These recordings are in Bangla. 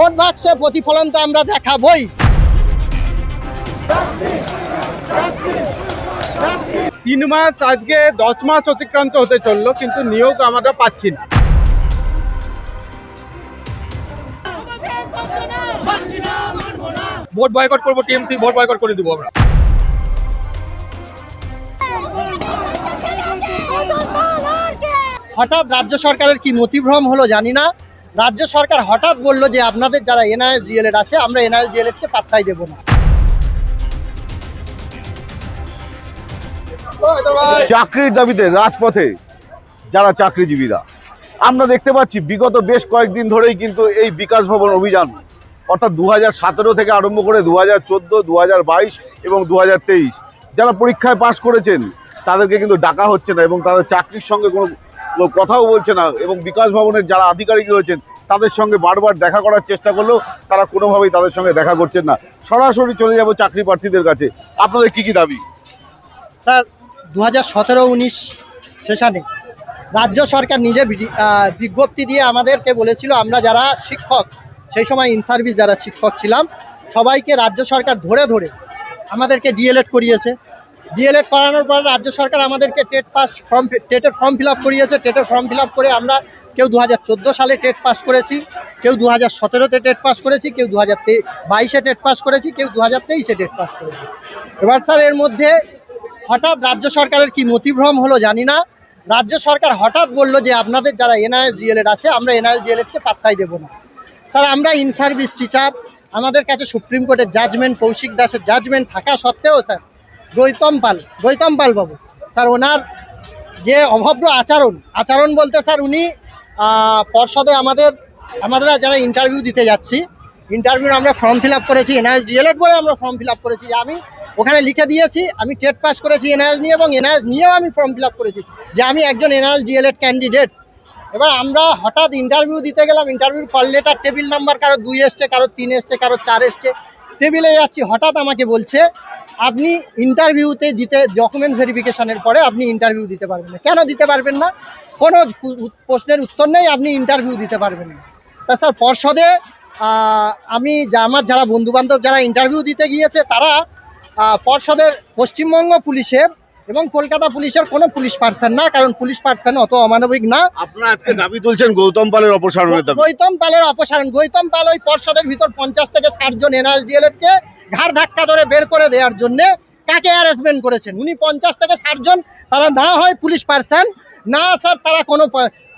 ভোট বাক্সে প্রতিফলন তো আমরা দেখাবই। তিন মাস আজকে দশ মাস অতিক্রান্ত হতে চলল কিন্তু নিয়োগ আমরা পাচ্ছি না। ভোট বয়কট করব টিএমসি ভোট বয়কট করে দিব আমরা। হঠাৎ রাজ্য সরকারের কি মতিভ্রম হলো জানি না। রাজ্য সরকার হঠাৎ বলল যে আপনাদের যারা এনআইএস ডিএলএড আছে, আমরা এনআইএস ডিএলএডকে পাত্তাই দেবো না। চাকরির দাবিতে রাজপথে যারা চাকরিজীবীরা, আমরা দেখতে পাচ্ছি বিগত বেশ কয়েকদিন ধরেই কিন্তু এই বিকাশ ভবন অভিযান, অর্থাৎ দু সতেরো থেকে আরম্ভ করে দু হাজার চোদ্দ দু এবং দু হাজার তেইশ, যারা পরীক্ষায় পাশ করেছেন, তাদেরকে কিন্তু ডাকা হচ্ছে না এবং তাদের চাকরির সঙ্গে কোনো কথাও বলছে না এবং বিকাশ ভবনের যারা আধিকারিক রয়েছেন, তাদের সঙ্গে বারবার দেখা করার চেষ্টা করলেও তারা কোনোভাবেই তাদের সঙ্গে দেখা করছেন না। সরাসরি চলে যাব চাকরি প্রার্থীদের কাছে। আপনাদের কি কি দাবি? স্যার দু হাজার সতেরো, উনিশ সেশনে রাজ্য সরকার নিজে বিজ্ঞপ্তি দিয়ে আমাদেরকে বলেছিল, আমরা যারা শিক্ষক, সেই সময় ইন সার্ভিস যারা শিক্ষক ছিলাম, সবাইকে রাজ্য সরকার ধরে ধরে আমাদেরকে ডিএলএড করিয়েছে। ডিএলএড করানোর পর রাজ্য সরকার আমাদেরকে টেট পাস ফর্ম, টেটের ফর্ম ফিল আপ করিয়েছে। টেটের ফর্ম ফিল আপ করে আমরা কেউ দু হাজার চোদ্দ সালে টেট পাস করেছি, কেউ দু হাজার সতেরোতে টেট পাস করেছি, কেউ দু হাজার বাইশে টেট পাস করেছি, কেউ দু হাজার তেইশে টেট পাস করেছি। এবার স্যার, এর মধ্যে হঠাৎ রাজ্য সরকারের কি মতিভ্রম হলো জানি না। রাজ্য সরকার হঠাৎ বলল যে আপনাদের যারা এনআইএস ডিএলএড আছে, আমরা এনআইএস ডিএলএডকে পাত্তাই দেবো না। স্যার, আমরা ইন সার্ভিস টিচার আমাদের কাছে সুপ্রিম কোর্টের জাজমেন্ট কৌশিক দাসের জাজমেন্ট থাকা সত্ত্বেও, স্যার গৌতম পাল গৌতম পাল বাবু। স্যার, ওনার যে অভব্র আচরণ আচরণ বলতে স্যার উনি পর্ষদে আমাদের আমাদের যারা ইন্টারভিউ দিতে যাচ্ছি ইন্টারভিউ আমরা ফর্ম ফিল আপ করেছি এনআইএস ডিএলএড বলে আমরা ফর্ম ফিল আপ করেছি। আমি ওখানে লিখে দিয়েছি, আমি টেট পাস করেছি এনআইএস নিয়ে এবং এনআইএস নিয়েও আমি ফর্ম ফিল আপ করেছি। যে আমি একজন এনআইএস ডিএলএড ক্যান্ডিডেট এবার আমরা হঠাৎ ইন্টারভিউ দিতে গেলাম interview call letter table number কারও দুই এসছে, কারও তিন এসছে, কারও চার এসছে। টেবিলে যাচ্ছি হঠাৎ আমাকে বলছে, আপনি ইন্টারভিউতে দিতে ডকুমেন্ট ভেরিফিকেশানের পরে আপনি ইন্টারভিউ দিতে পারবেন না। কেন দিতে পারবেন না? কোনো প্রশ্নের উত্তর নেই, আপনি ইন্টারভিউ দিতে পারবেন না। তা স্যার, পর্ষদে আমি যা, আমার যারা বন্ধুবান্ধব যারা ইন্টারভিউ দিতে গিয়েছে, তারা পর্ষদের পশ্চিমবঙ্গ পুলিশের এবং কলকাতা পুলিশের কোনো পুলিশ পার্সন না কারণ পুলিশ পার্সন অত অমানবিক না। আপনারা আজকে দাবি তুলছেন গৌতম পালের অপসারণের দাবি। গৌতম পালের অপসারণ। গৌতম পাল ওই পর্ষদের ভিতর পঞ্চাশ থেকে ষাট জন এনআরডিএলএফ কে ঘাড় ধাক্কা ধরে বের করে দেওয়ার জন্য কাকে অ্যারেস্টমেন্ট করেছেন? উনি পঞ্চাশ থেকে ষাট জন। তারা না হয় পুলিশ পার্সন না স্যার তারা কোনো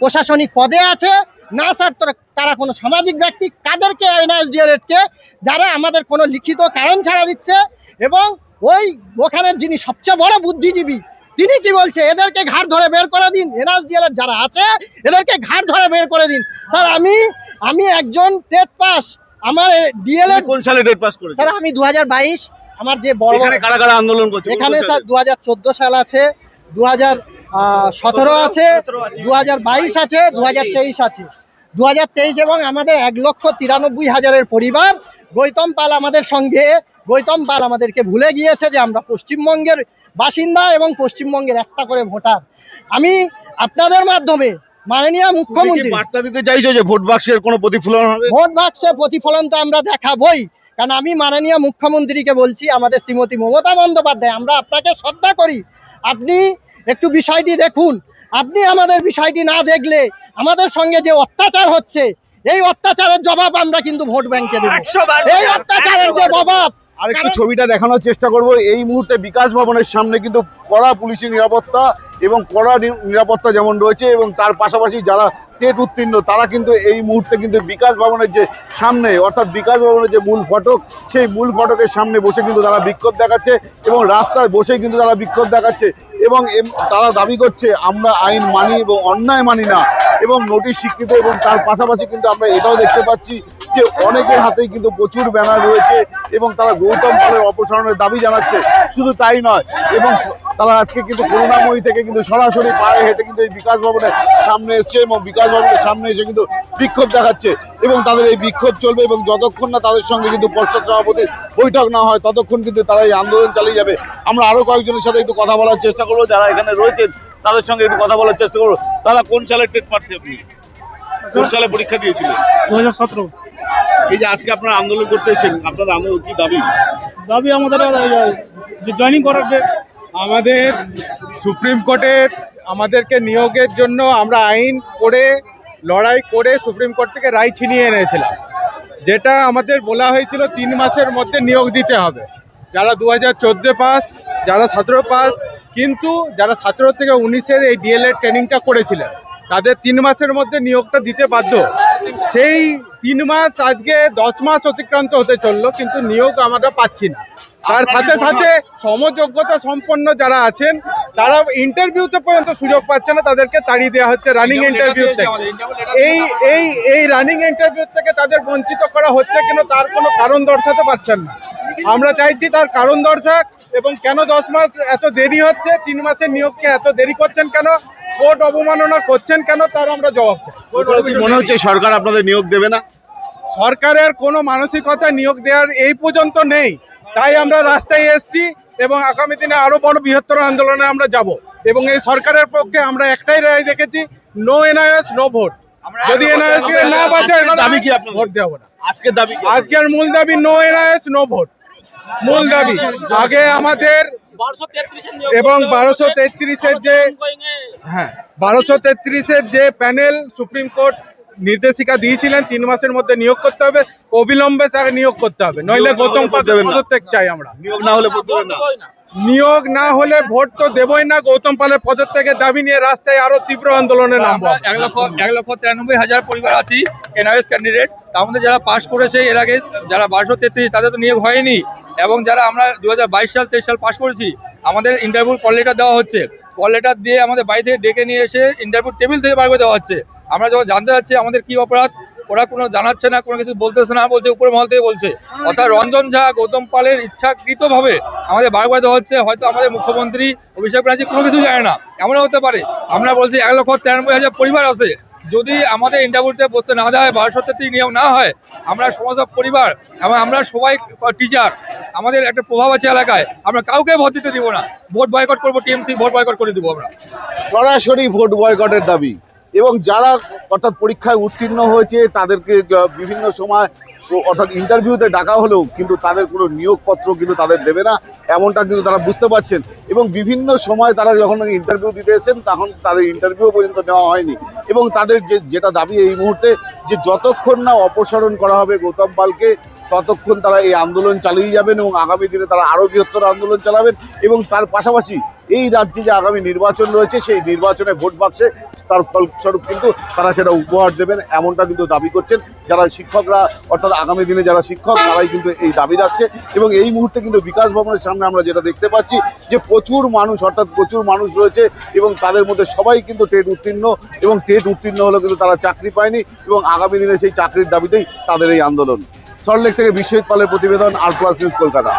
প্রশাসনিক পদে আছে। না স্যার তারা- তারা কোনো সামাজিক ব্যক্তি কাদেরকে এনআরডিএলএফ কে যারা আমাদের কোনো লিখিত কারণ ছাড়া দিচ্ছে এবং ওই ওখানের যিনি সবচেয়ে বড় বুদ্ধিজীবী তিনি কি বলছে এদেরকে ঘাট ধরে বের করে দিন এনআরডিএল যারা আছে এদেরকে ঘাট ধরে বের করে দিন। স্যার আমি আমি একজন টেট পাস আমার ডিএলএড কোন সালে ডেট পাস করেছেন স্যার আমি দু হাজার বাইশ আমার যে বড় এখানে কারা কারা আন্দোলন করছে? এখানে স্যার দু হাজার চোদ্দ সাল আছে দু হাজার সতেরো আছে দু হাজার বাইশ আছে দু হাজার তেইশ আছে। দু হাজার তেইশ এবং আমাদের এক লক্ষ তিরানব্বই হাজারের পরিবার গৌতম পাল আমাদের সঙ্গে। গৌতম পাল আমাদেরকে ভুলে গিয়েছে যে আমরা পশ্চিমবঙ্গের বাসিন্দা এবং পশ্চিমবঙ্গের একটা করে ভোটার। আমি আপনাদের মাধ্যমে মাননীয় মুখ্যমন্ত্রী বার্তা দিতে চাইছো যে ভোট বাক্সের কোনো প্রতিফলন হবে? ভোট বাক্সে প্রতিফলন তো আমরা দেখাবই। কারণ আমি মাননীয় মুখ্যমন্ত্রীকে বলছি আমাদের শ্রীমতী মমতা বন্দ্যোপাধ্যায় আমরা আপনাকে শ্রদ্ধা করি। আপনি একটু বিষয়টি দেখুন। আপনি আমাদের বিষয়টি না দেখলে আমাদের সঙ্গে যে অত্যাচার হচ্ছে এই অত্যাচারের জবাব আমরা কিন্তু ভোট ব্যাংকে দেবো। এই অত্যাচারের যে জবাব আরেকটু কারণ- ছবিটা দেখানোর চেষ্টা করব। এই মুহূর্তে বিকাশ ভবনের সামনে কিন্তু কড়া পুলিশের নিরাপত্তা এবং কড়া নিরাপত্তা যেমন রয়েছে এবং তার পাশাপাশি যারা টেট উত্তীর্ণ তারা কিন্তু এই মুহূর্তে কিন্তু বিকাশ ভবনের যে সামনে অর্থাৎ বিকাশ ভবনের যে মূল ফটক সেই মূল ফটকের সামনে বসে কিন্তু তারা বিক্ষোভ দেখাচ্ছে এবং রাস্তায় বসেই কিন্তু তারা বিক্ষোভ দেখাচ্ছে। এবং তারা দাবি করছে আমরা আইন মানি এবং অন্যায় মানি না এবং নোটিশ স্বীকৃত এবং তার পাশাপাশি কিন্তু আমরা এটাও দেখতে পাচ্ছি যে অনেকের হাতেই কিন্তু প্রচুর ব্যানার রয়েছে এবং তারা গৌতম পালের অপসারণের দাবি জানাচ্ছে। শুধু তাই নয়, এবং তারা আজকে কিন্তু করুণাময়ী থেকে কিন্তু সরাসরি পায়ে হেঁটে কিন্তু এই বিকাশ ভবনের সামনে এসছে এবং বিকাশ ভবনের সামনে এসে কিন্তু বিক্ষোভ দেখাচ্ছে এবং তাদের এই বিক্ষোভ চলবে এবং যতক্ষণ না তাদের সঙ্গে কিন্তু পর্ষদ সভাপতির বৈঠক না হয়, ততক্ষণ কিন্তু তারা এই আন্দোলন চালিয়ে যাবে। আমরা আরও কয়েকজনের সাথে একটু কথা বলার চেষ্টা করব, যারা এখানে রয়েছেন তাদের সঙ্গে একটু কথা বলার চেষ্টা করব। তারা কোন সালে টেট পাচ্ছে আপনি? কোন সালে পরীক্ষা দিয়েছিলেন? দু হাজার সতেরো। এই যে আজকে আপনারা আন্দোলন করতে এসেছেন আপনাদের আন্দোলন কি দাবি? দাবি আমাদের যে জয়েনিং করার যে আমাদের সুপ্রিম কোর্টের আমাদেরকে নিয়োগের জন্য আমরা আইন করে লড়াই করে সুপ্রিম কোর্ট থেকে রায় ছিনিয়ে এনেছিলাম। যেটা আমাদের বলা হয়েছিল তিন মাসের মধ্যে নিয়োগ দিতে হবে। যারা দু হাজার চোদ্দ পাস যারা সতেরো পাস কিন্তু যারা সতেরো থেকে উনিশের এই ডিএলএড ট্রেনিংটা করেছিলেন তাদের তিন মাসের মধ্যে নিয়োগটা দিতে বাধ্য। সেই তিন মাস আজকে দশ মাস অতিক্রান্ত হতে চলল কিন্তু নিয়োগ আমরা পাচ্ছি না। তার সাথে সাথে সমযোগ্যতা সম্পন্ন যারা আছেন তারা ইন্টারভিউতে পর্যন্ত সুযোগ পাচ্ছে না তাদেরকে তাড়িয়ে দেওয়া হচ্ছে রানিং ইন্টারভিউ থেকে এই এই এই রানিং ইন্টারভিউ থেকে তাদের বঞ্চিত করা হচ্ছে কেন তার কোনো কারণ দর্শাতে পারছেন না। আমরা চাইছি তার কারণ দর্শাক এবং কেন দশ মাস এত দেরি হচ্ছে তিন মাসের নিয়োগকে এত দেরি করছেন কেন কোর্ট অবমাননা করছেন কেন তার আমরা জবাব চাই। মনে হচ্ছে সরকার আপনাদের নিয়োগ দেবে না? সরকারের কোনো মানসিকতা নিয়োগ দেওয়ার এই পর্যন্ত নেই। তাই আমরা রাস্তায় এসেছি এবং আগামী দিনে আরও বড় বৃহত্তর আন্দোলনে আমরা যাব। এবং এই সরকারের পক্ষে আমরা একটাই রায় দেখেছি নো এনআইএস নো ভোট যদি এনআইএস না বাঁচায় দাবি কি আপনাদের? ভোট দেওয়া না। আজকের দাবি আজকের মূল দাবি নো এনআইএস নো ভোট মূল দাবি আগে আমাদের এবং বারোশো তেত্রিশের যে হ্যাঁ বারোশো তেত্রিশের যে প্যানেল সুপ্রিম কোর্ট নির্দেশিকা দিয়েছিলেন তিন মাসের মধ্যে নিয়োগ করতে হবে। অবিলম্বে তাকে নিয়োগ করতে হবে। নইলে না হলে গৌতম ভোট পদত্যাগ চাই আমরা। নিয়োগ না হলে ভোট নিয়োগ না হলে ভোট তো দেবই না। গৌতম পালের পদত্যাগের দাবি নিয়ে রাস্তায় আরও তীব্র আন্দোলনে নামবো এক লক্ষ এক লক্ষ তিরানব্বই হাজার পরিবার আছি এনআরএস ক্যান্ডিডেট তার মধ্যে যারা পাশ করেছে এর আগে যারা বারোশো তেত্রিশ তাদের তো নিয়োগ হয়নি। এবং যারা আমরা দু হাজার বাইশ সাল, তেইশ সাল পাশ করেছি, আমাদের ইন্টারভিউ কল লেটার দেওয়া হচ্ছে। কল লেটার দিয়ে আমাদের বাড়ি থেকে ডেকে নিয়ে এসে ইন্টারভিউ টেবিল থেকে বার করে দেওয়া হচ্ছে। আমরা যখন জানতে যাচ্ছি আমাদের কি অপরাধ, ওরা কোনো জানাচ্ছে না, কোনো কিছু বলতেছে না, বলছে, উপরে মহল থেকে বলছে। অর্থাৎ রঞ্জন ঝা, গৌতম পালের ইচ্ছাকৃতভাবে আমাদের বার করে দেওয়া হচ্ছে। হয়তো আমাদের মুখ্যমন্ত্রী, অভিষেক ব্যানার্জি কোনো কিছু জানে না। এমনও হতে পারে। আমরা বলছি এক লক্ষ তিরানব্বই হাজার পরিবার আছে। যদি আমাদের ইন্টারভিউতে বসতে না হয় বারো তেত্রিশ নিয়ম না হয়, আমরা সমস্ত পরিবার এবং আমরা সবাই টিচার আমাদের একটা প্রভাব আছে এলাকায়, আমরা কাউকে ভোট দিতে দিব না। ভোট বয়কট করব টিএমসি ভোট বয়কট করে দিব আমরা। সরাসরি ভোট বয়কটের দাবি। এবং যারা অর্থাৎ পরীক্ষায় উত্তীর্ণ হয়েছে, তাদেরকে বিভিন্ন সময় অর্থাৎ ইন্টারভিউতে ডাকা হলেও কিন্তু তাদের কোনো নিয়োগপত্র কিন্তু তাদের দেবে না, এমনটা কিন্তু তারা বুঝতে পারছেন। এবং বিভিন্ন সময় তারা যখন ইন্টারভিউ দিতে এসেছেন, তখন তাদের ইন্টারভিউ পর্যন্ত নেওয়া হয়নি। এবং তাদের যে, যেটা দাবি এই মুহূর্তে যে, যতক্ষণ না অপসারণ করা হবে গৌতম পালকে ততক্ষণ তারা এই আন্দোলন চালিয়ে যাবেন এবং আগামী দিনে তারা আরও বৃহত্তর আন্দোলন চালাবেন এবং তার পাশাপাশি এই রাজ্যে যে আগামী নির্বাচন রয়েছে, সেই নির্বাচনে ভোট বাক্সে তার ফলস্বরূপ কিন্তু তারা সেটা উপহার দেবেন এমনটা কিন্তু দাবি করছেন যারা শিক্ষকরা, অর্থাৎ আগামী দিনে যারা শিক্ষক, তারাই কিন্তু এই দাবি রাখছে এবং এই মুহূর্তে কিন্তু বিকাশ ভবনের সামনে আমরা যেটা দেখতে পাচ্ছি যে প্রচুর মানুষ, অর্থাৎ প্রচুর মানুষ রয়েছে এবং তাদের মধ্যে সবাই কিন্তু টেট উত্তীর্ণ এবং টেট উত্তীর্ণ হলেও কিন্তু তারা চাকরি পায়নি এবং আগামী দিনে সেই চাকরির দাবিতেই তাদের এই আন্দোলন। সল্টলেক থেকে বিশ্বজিৎ পালের প্রতিবেদন আর প্লাস নিউজ কলকাতা।